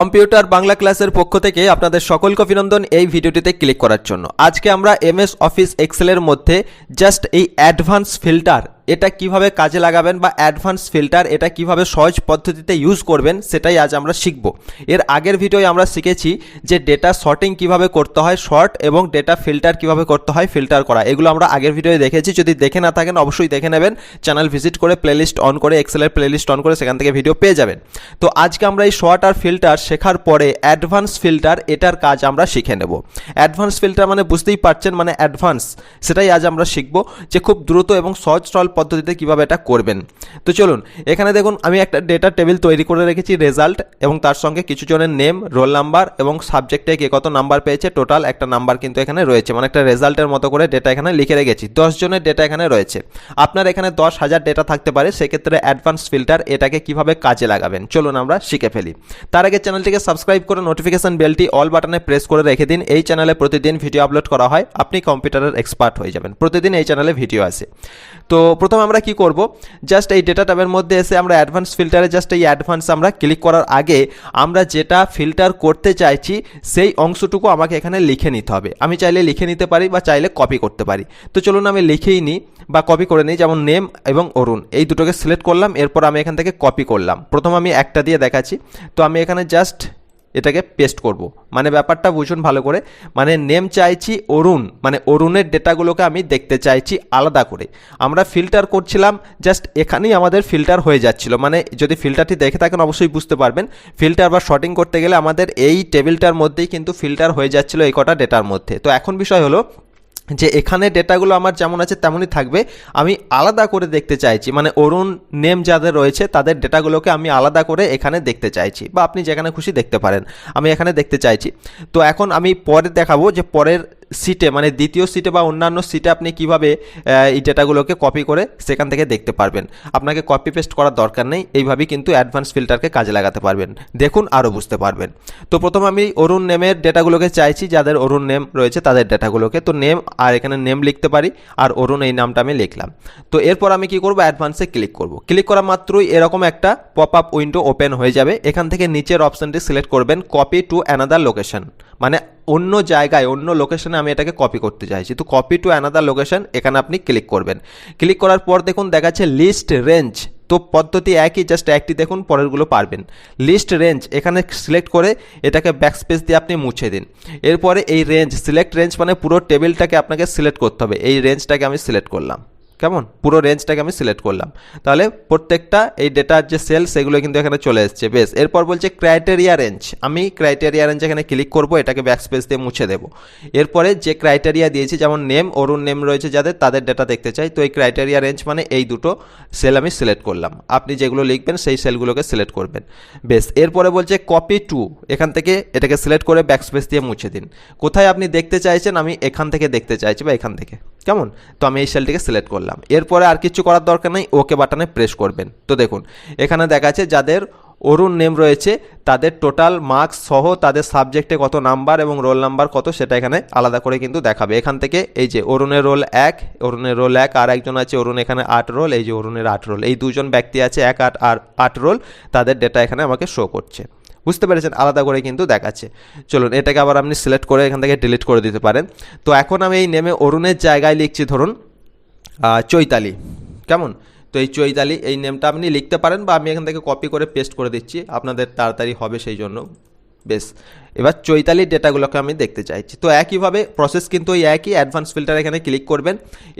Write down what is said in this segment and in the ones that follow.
Computer Bangla ক্লাসের পক্ষ থেকে আপনাদের সকলকে অভিনন্দন এই ভিডিওটিতে ক্লিক করার জন্য। আজকে আমরা এমএস অফিস এক্সেলের মধ্যে জাস্ট এই অ্যাডভান্স ফিল্টার এটা কীভাবে কাজে লাগাবেন বা অ্যাডভান্স ফিল্টার এটা কীভাবে সহজ পদ্ধতিতে ইউজ করবেন, সেটাই আজ আমরা শিখব। এর আগের ভিডিওয় আমরা শিখেছি যে ডেটা শর্টিং কীভাবে করতে হয় শর্ট এবং ডেটা ফিল্টার কীভাবে করতে হয় ফিল্টার করা। এগুলো আমরা আগের ভিডিওয়ে দেখেছি, যদি দেখে না থাকেন অবশ্যই দেখে নেবেন। চ্যানেল ভিজিট করে প্লেলিস্ট অন করে এক্সেলের প্লেলিস্ট অন করে সেখান থেকে ভিডিও পেয়ে যাবেন। তো আজকে আমরা এই শর্ট আর ফিল্টার শেখার পরে অ্যাডভান্স ফিল্টার এটার কাজ আমরা শিখে নেব। অ্যাডভান্স ফিল্টার মানে বুঝতেই পারছেন মানে অ্যাডভান্স সেটাই আজ আমরা শিখব যে খুব দ্রুত এবং সহজ সরল পদ্ধতিতে কীভাবে এটা করবেন। তো চলুন, এখানে দেখুন, আমি একটা ডেটা টেবিল তৈরি করে রেখেছি রেজাল্ট এবং তার সঙ্গে কিছু জনের নেম রোল নাম্বার এবং সাবজেক্টে কে কত নাম্বার পেয়েছে টোটাল একটা নাম্বার কিন্তু এখানে রয়েছে। মানে একটা রেজাল্টের মতো করে ডেটা এখানে লিখে রেখেছি। দশ জনের ডেটা এখানে রয়েছে। আপনার এখানে দশ হাজার ডেটা থাকতে পারে, সেক্ষেত্রে অ্যাডভান্স ফিল্টার এটাকে কীভাবে কাজে লাগাবেন? চলুন আমরা শিখে ফেলি। তার আগে চ্যানেলটিকে সাবস্ক্রাইব করে নোটিফিকেশন বেলটি অল বাটনে প্রেস করে রেখে দিন। এই চ্যানেলে প্রতিদিন ভিডিও আপলোড করা হয়। আপনি কম্পিউটারের এক্সপার্ট হয়ে যাবেন। প্রতিদিন এই চ্যানেলে ভিডিও আসে। তো প্রথমে আমরা কি করব? জাস্ট এই ডেটা ট্যাবের মধ্যে এসে আমরা অ্যাডভান্স ফিল্টারে জাস্ট এই অ্যাডভান্স আমরা ক্লিক করার আগে আমরা যেটা ফিল্টার করতে চাইছি, সেই অংশটুকু আমাকে এখানে লিখে নিতে হবে। আমি চাইলে লিখে নিতে পারি বা চাইলে কপি করতে পারি। তো চলুন আমি লিখেই নিই বা কপি করে নিই, যেমন নেম এবং অরুণ। এই দুটোকে সিলেক্ট করলাম, এরপর আমি এখান থেকে কপি করলাম। প্রথম আমি একটা দিয়ে দেখাচ্ছি। তো আমি এখানে জাস্ট এটাকে পেস্ট করব। মানে ব্যাপারটা বুঝুন ভালো করে। মানে নেম চাইছি অরুণ। মানে অরুণের ডেটাগুলোকে আমি দেখতে চাইছি আলাদা করে। আমরা ফিল্টার করছিলাম জাস্ট এখানেই আমাদের ফিল্টার হয়ে যাচ্ছিল। মানে যদি ফিল্টারটি দেখে থাকেন, অবশ্যই বুঝতে পারবেন। ফিল্টার বা শর্টিং করতে গেলে আমাদের এই টেবিলটার মধ্যেই কিন্তু ফিল্টার হয়ে যাচ্ছিল এই কটা ডেটার মধ্যে। তো এখন বিষয় হলো যে এখানে ডেটাগুলো আমার যেমন আছে তেমনই থাকবে। আমি আলাদা করে দেখতে চাইছি মানে অরুণ, নেম যাদের রয়েছে, তাদের ডেটাগুলোকে আমি আলাদা করে এখানে দেখতে চাইছি বা আপনি যেখানে খুশি দেখতে পারেন। আমি এখানে দেখতে চাইছি। তো এখন আমি পরে দেখাবো যে পরের সিটে মানে দ্বিতীয় সিটে বা অন্যান্য সিটে আপনি কীভাবে এই ডেটাগুলোকে কপি করে সেখান থেকে দেখতে পারবেন। আপনাকে কপি পেস্ট করার দরকার নেই, এইভাবেই কিন্তু অ্যাডভান্স ফিল্টারকে কাজে লাগাতে পারবেন। দেখুন আরও বুঝতে পারবেন। তো প্রথম আমি অরুণ নেমের ডেটাগুলোকে চাইছি, যাদের অরুণ নেম রয়েছে তাদের ডেটাগুলোকে। তো নেম আর এখানে নেম লিখতে পারি, আর অরুণ এই নামটা আমি লিখলাম। তো এরপর আমি কি করব? অ্যাডভান্সে ক্লিক করব। ক্লিক করা মাত্রই এরকম একটা পপ আপ উইন্ডো ওপেন হয়ে যাবে। এখান থেকে নিচের অপশানটি সিলেক্ট করবেন কপি টু অ্যানাদার লোকেশন মানে অন্য জায়গায়, অন্য লোকেশনে আমি এটাকে কপি করতে চাইছি। তো কপি টু অ্যানাদার লোকেশন এখানে আপনি ক্লিক করবেন। ক্লিক করার পর দেখুন দেখাচ্ছে লিস্ট রেঞ্জ তো পদ্ধতি একই জাস্ট একটি দেখুন, পরেরগুলো পারবেন। লিস্ট রেঞ্জ এখানে সিলেক্ট করে এটাকে ব্যাকস্পেস দিয়ে আপনি মুছে দিন। এরপরে এই রেঞ্জ সিলেক্ট রেঞ্জ মানে পুরো টেবিলটাকে আপনাকে সিলেক্ট করতে হবে। এই রেঞ্জটাকে আমি সিলেক্ট করলাম। কেমন? পুরো রেঞ্জটাকে আমি সিলেক্ট করলাম। তাহলে প্রত্যেকটা এই ডেটার যে সেল সেগুলো কিন্তু এখানে চলে এসছে। বেশ, এরপর বলছে ক্রাইটেরিয়া রেঞ্জ আমি ক্রাইটেরিয়া রেঞ্জ এখানে ক্লিক করব, এটাকে ব্যাকস্পেস দিয়ে মুছে দেবো। এরপরে যে ক্রাইটেরিয়া দিয়েছি, যেমন নেম অরুণ নেম রয়েছে যাদের, তাদের ডেটা দেখতে চাই। তো এই ক্রাইটেরিয়া রেঞ্জ মানে এই দুটো সেল আমি সিলেক্ট করলাম। আপনি যেগুলো লিখবেন, সেই সেলগুলোকে সিলেক্ট করবেন। বেশ, এরপরে বলছে কপি টু এখান থেকে এটাকে সিলেক্ট করে ব্যাকস্পেস দিয়ে মুছে দিন। কোথায় আপনি দেখতে চাইছেন, আমি এখান থেকে দেখতে চাইছি বা এখান থেকে। কেমন? তো আমি এই সেলটিকে সিলেক্ট করলাম। এরপরে আর কিছু করার দরকার নেই, ওকে বাটনে প্রেস করবেন। তো দেখুন, এখানে দেখা দেখাচ্ছে যাদের অরুণ নেম রয়েছে, তাদের টোটাল মার্কস সহ তাদের সাবজেক্টে কত নাম্বার এবং রোল নাম্বার কত সেটা এখানে আলাদা করে কিন্তু দেখাবে। এখান থেকে এই যে অরুণের রোল এক, অরুণের রোল এক, আর একজন আছে অরুণ এখানে আট রোল এই যে অরুণের আট রোল এই দুজন ব্যক্তি আছে এক, আট, আর আট রোল তাদের ডেটা এখানে আমাকে শো করছে। বুঝতে পেরেছেন? আলাদা করে কিন্তু দেখাচ্ছে। চলুন, এটাকে আবার আপনি সিলেক্ট করে এখান থেকে ডিলিট করে দিতে পারেন। তো এখন আমি এই নেমে অরুণের জায়গায় লিখছি, ধরুন চৈতালি। কেমন? তো এই চৈতালি, এই নেমটা আপনি লিখতে পারেন বা আমি এখান থেকে কপি করে পেস্ট করে দিচ্ছি। আপনাদের তাড়াতাড়ি হবে সেই জন্য। বেশ। এবার চৈতালির ডেটাগুলোকে আমি দেখতে চাইছি। তো একইভাবে প্রসেস কিন্তু ওই একই অ্যাডভান্স ফিল্টার এখানে ক্লিক করবেন।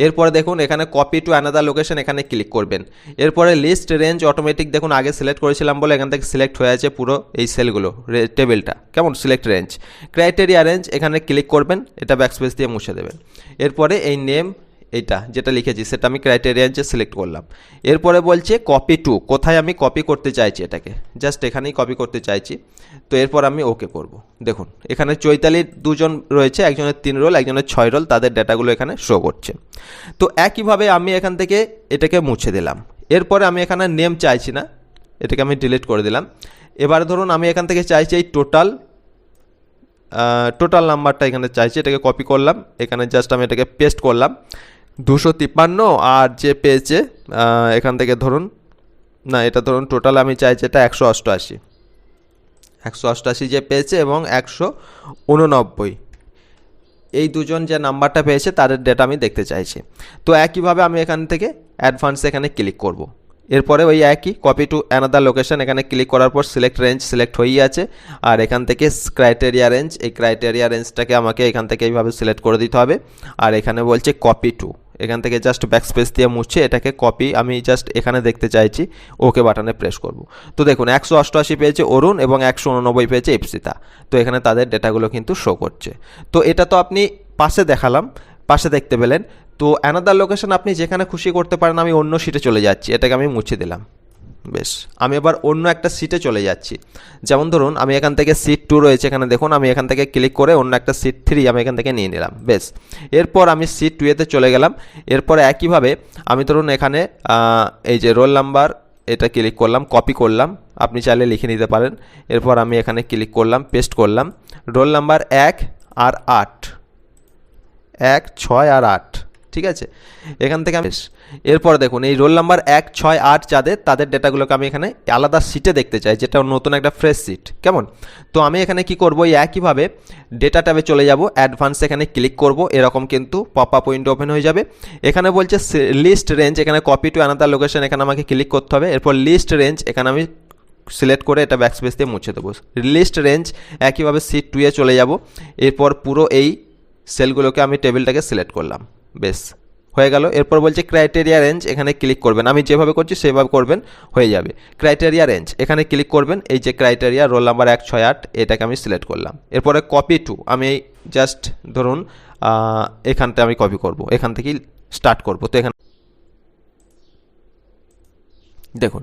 এরপরে দেখুন এখানে কপি টু অ্যানাদার লোকেশন এখানে ক্লিক করবেন। এরপরে লিস্ট রেঞ্জ অটোমেটিক দেখুন আগে সিলেক্ট করেছিলাম বলে এখান থেকে সিলেক্ট হয়ে আছে পুরো এই সেলগুলো টেবিলটা কেমন? সিলেক্ট রেঞ্জ ক্রাইটেরিয়া রেঞ্জ এখানে ক্লিক করবেন। এটা ব্যাকস্পেস দিয়ে মুছে দেবেন। এরপরে এই নেম এইটা যেটা লিখেছি, সেটা আমি ক্রাইটেরিয়ান যে সিলেক্ট করলাম। এরপরে বলছে কপি টু কোথায় আমি কপি করতে চাইছি এটাকে? জাস্ট এখানেই কপি করতে চাইছি। তো এরপর আমি ওকে করব। দেখুন, এখানে চৈতালির দুজন রয়েছে, একজনের তিন রোল, একজনের ছয় রোল, তাদের ডেটাগুলো এখানে শো করছে। তো একইভাবে আমি এখান থেকে এটাকে মুছে দিলাম। এরপরে আমি এখানে নেম চাইছি না, এটাকে আমি ডিলিট করে দিলাম। এবারে ধরুন আমি এখান থেকে চাইছি এই টোটাল টোটাল নাম্বারটা এখানে চাইছি, এটাকে কপি করলাম। এখানে জাস্ট আমি এটাকে পেস্ট করলাম। দুশো তিপ্পান্ন আর যে পেয়েছে এখান থেকে ধরুন, না, এটা ধরুন টোটাল আমি চাইছি এটা একশো অষ্টআশি। একশো অষ্টআশি যে পেয়েছে এবং একশো উননব্বই। এই দুজন যে নাম্বারটা পেয়েছে, তাদের ডেটা আমি দেখতে চাইছি। তো একইভাবে আমি এখান থেকে অ্যাডভান্স এখানে ক্লিক করব। এরপরে ওই একই কপি টু অ্যানাদার লোকেশন এখানে ক্লিক করার পর সিলেক্ট রেঞ্জ সিলেক্ট হয়েই আছে। আর এখান থেকে ক্রাইটেরিয়া রেঞ্জ এই ক্রাইটেরিয়া রেঞ্জটাকে আমাকে এখান থেকে এইভাবে সিলেক্ট করে দিতে হবে। আর এখানে বলছে কপি টু এখান থেকে জাস্ট ব্যাক স্পেস দিয়ে মুছে এটাকে কপি আমি জাস্ট এখানে দেখতে চাইছি ওকে বাটনে প্রেস করব। তো দেখুন, একশো অষ্টআশি পেয়েছে অরুণ এবং একশো উননব্বই পেয়েছে ইপসিতা। তো এখানে তাদের ডেটাগুলো কিন্তু শো করছে। তো এটা তো আপনি পাশে দেখালাম, পাশে দেখতে পেলেন। তো অ্যানাদার লোকেশন আপনি যেখানে খুশি করতে পারেন, আমি অন্য সিটে চলে যাচ্ছি, এটাকে আমি মুছে দিলাম। বেশ, আমি এবার অন্য একটা সিটে চলে যাচ্ছি। যেমন ধরুন, আমি এখান থেকে সিট টু রয়েছে এখানে, দেখুন, আমি এখান থেকে ক্লিক করে অন্য একটা সিট থ্রি আমি এখান থেকে নিয়ে নিলাম, বেশ। এরপর আমি সিট টুয়েতে চলে গেলাম, এরপর একইভাবে আমি ধরুন এখানে এই যে রোল নাম্বার এটা ক্লিক করলাম কপি করলাম, আপনি চাইলে লিখে নিতে পারেন। এরপর আমি এখানে ক্লিক করলাম পেস্ট করলাম। রোল নাম্বার এক আর আট। এক, ছয় আর আট। ঠিক আছে? এখান থেকে আমি এরপর দেখুন, এই রোল নাম্বার এক, ছয়, আট যাদের তাদের ডেটাগুলোকে আমি এখানে আলাদা সিটে দেখতে চাই, যেটা নতুন একটা ফ্রেশ সিট কেমন? তো আমি এখানে কি করব? এই একইভাবে ডেটা ট্যাবে চলে যাব অ্যাডভান্স এখানে ক্লিক করব, এরকম কিন্তু পপ আপ উইন্ডো ওপেন হয়ে যাবে। এখানে বলছে লিস্ট রেঞ্জ এখানে কপি টু অ্যানাদার লোকেশন এখানে আমাকে ক্লিক করতে হবে। এরপর লিস্ট রেঞ্জ এখানে আমি সিলেক্ট করে এটা ব্যাকস্পেস দিয়ে মুছে দেবো। লিস্ট রেঞ্জ একইভাবে সিট টুয়ে চলে যাব। এরপর পুরো এই সেলগুলোকে আমি টেবিলটাকে সিলেক্ট করলাম। বেশ, হয়ে গেল। এরপর বলছে ক্রাইটেরিয়া রেঞ্জ এখানে ক্লিক করবেন। আমি যেভাবে করছি সেভাবে করবেন, হয়ে যাবে। ক্রাইটেরিয়া রেঞ্জ এখানে ক্লিক করবেন। এই যে ক্রাইটেরিয়া রোল নাম্বার এক, ছয়, আট, এটাকে আমি সিলেক্ট করলাম। এরপরে কপি টু আমি জাস্ট ধরুন এখানটা আমি কপি করব। এখান থেকেই স্টার্ট করব। তো এখানে দেখুন,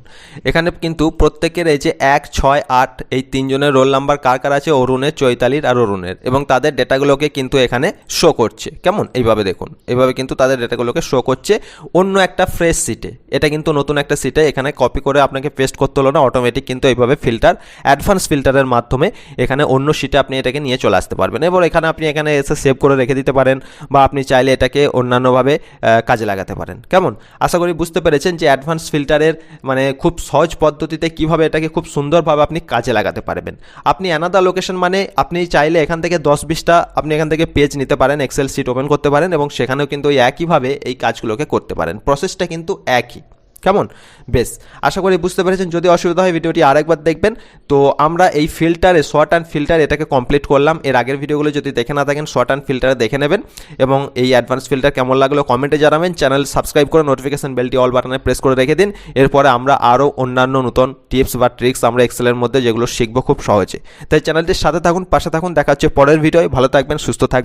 এখানে কিন্তু প্রত্যেকের এই যে এক, ছয়, আট, এই তিনজনের রোল নাম্বার কার কার আছে? অরুণের, চৈতালির আর অরুণের। এবং তাদের ডেটাগুলোকে কিন্তু এখানে শো করছে। কেমন? এইভাবে দেখুন। এইভাবে কিন্তু তাদের ডেটাগুলোকে শো করছে অন্য একটা ফ্রেশ সিটে এটা কিন্তু নতুন একটা সিটে এখানে কপি করে আপনাকে পেস্ট করতে হলো না। অটোমেটিক কিন্তু এইভাবে ফিল্টার অ্যাডভান্স ফিল্টারের মাধ্যমে এখানে অন্য সিটে আপনি এটাকে নিয়ে চলে আসতে পারবেন। এবার এখানে আপনি এখানে এসে সেভ করে রেখে দিতে পারেন বা আপনি চাইলে এটাকে অন্যান্যভাবে কাজে লাগাতে পারেন। কেমন? আশা করি বুঝতে পেরেছেন যে অ্যাডভান্স ফিল্টারের মানে খুব সহজ পদ্ধতিতে কীভাবে এটাকে খুব সুন্দরভাবে আপনি কাজে লাগাতে পারবেন। আপনি অ্যানাদার লোকেশন মানে আপনি চাইলে এখান থেকে দশ বিশটা আপনি এখান থেকে পেজ নিতে পারেন এক্সেল সিট ওপেন করতে পারেন এবং সেখানেও কিন্তু ওই একইভাবে এই কাজগুলোকে করতে পারেন। প্রসেসটা কিন্তু একই। কেমন? বেশ, আশা করি বুঝতে পেরেছেন। যদি অসুবিধা হয় ভিডিওটি আরেকবার দেখবেন। তো আমরা এই ফিল্টারে শর্ট অ্যান্ড ফিল্টার এটাকে কমপ্লিট করলাম। এর আগের ভিডিওগুলো যদি দেখে না থাকেন শর্ট অ্যান্ড ফিল্টারে দেখে নেবেন। এবং এই অ্যাডভান্স ফিল্টার কেমন লাগল কমেন্টে জানাবেন। চ্যানেল সাবস্ক্রাইব করে নোটিফিকেশন বেলটি অল বাটনে প্রেস করে রেখে দিন। এরপরে আমরা আরও অন্যান্য নতুন টিপস বা ট্রিক্স আমরা এক্সেলের মধ্যে যেগুলো শিখব খুব সহজে। তাই চ্যানেলটির সাথে থাকুন, পাশে থাকুন। দেখা হচ্ছে পরের ভিডিও ভালো থাকবেন, সুস্থ থাকবেন।